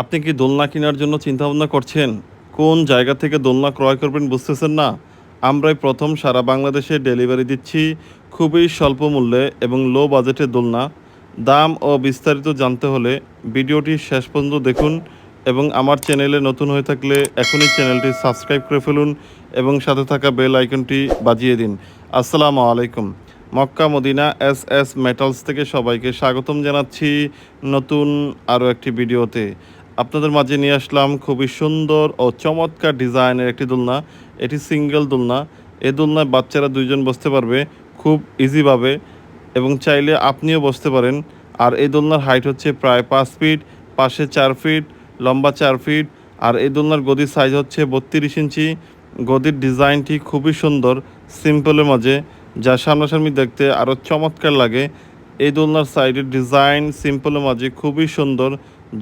আপনি কি দোলনা কেনার জন্য চিন্তাভাবনা করছেন? কোন জায়গা থেকে দোলনা ক্রয় করবেন বুঝতেছেন না? আমরাই প্রথম সারা বাংলাদেশে ডেলিভারি দিচ্ছি খুবই স্বল্প মূল্যে এবং লো বাজেটের দোলনা। দাম ও বিস্তারিত জানতে হলে ভিডিওটি শেষ পর্যন্ত দেখুন এবং আমার চ্যানেলে নতুন হয়ে থাকলে এখনই চ্যানেলটি সাবস্ক্রাইব করে ফেলুন এবং সাথে থাকা বেল আইকনটি বাজিয়ে দিন। আসসালামু আলাইকুম। Mecca, Medina, S S metals থেকে সবাইকে স্বাগতম জানাচ্ছি নতুন আরও একটি ভিডিওতে। আপনাদের মাঝে নিয়ে আসলাম খুবই সুন্দর ও চমৎকার ডিজাইনের একটি দোলনা। এটি সিঙ্গেল দোলনা। এই দোলনায় বাচ্চারা দুইজন বসতে পারবে খুব ইজিভাবে এবং চাইলে আপনিও বসতে পারেন। আর এই দোলনার হাইট হচ্ছে প্রায় পাঁচ ফিট, পাশে চার ফিট, লম্বা চার ফিট। আর এই দোলনার গদির সাইজ হচ্ছে বত্রিশ ইঞ্চি। গদির ডিজাইনটি খুবই সুন্দর, সিম্পলের মাঝে। যা সামনাসামনি দেখতে আরও চমৎকার লাগে। এই দোলনার সাইডের ডিজাইন সিম্পলের মাঝে খুবই সুন্দর।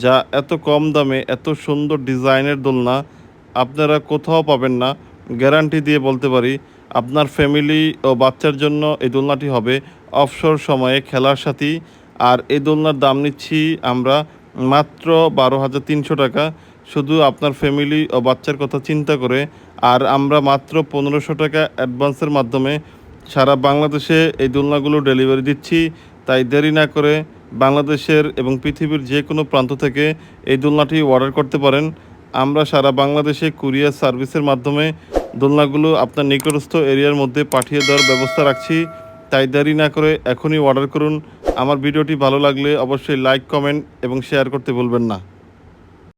যা এত কম দামে, এত সুন্দর ডিজাইনের দোলনা আপনারা কোথাও পাবেন না। গ্যারান্টি দিয়ে বলতে পারি, আপনার ফ্যামিলি ও বাচ্চার জন্য এই দোলনাটি হবে অবসর সময়ে খেলার সাথী। আর এই দোলনার দাম নিচ্ছি আমরা মাত্র বারো হাজার তিনশো টাকা। শুধু আপনার ফ্যামিলি ও বাচ্চার কথা চিন্তা করে, আর আমরা মাত্র পনেরোশো টাকা অ্যাডভান্সের মাধ্যমে সারা বাংলাদেশে এই দোলনাগুলো ডেলিভারি দিচ্ছি। তাই দেরি না করে বাংলাদেশের এবং পৃথিবীর যে কোনো প্রান্ত থেকে এই দোলনাটি অর্ডার করতে পারেন। আমরা সারা বাংলাদেশে কুরিয়ার সার্ভিসের মাধ্যমে দোলনাগুলো আপনার নিকটস্থ এরিয়ার মধ্যে পাঠিয়ে দেওয়ার ব্যবস্থা রাখছি। তাই দেরি না করে এখনই অর্ডার করুন। আমার ভিডিওটি ভালো লাগলে অবশ্যই লাইক, কমেন্ট এবং শেয়ার করতে ভুলবেন না।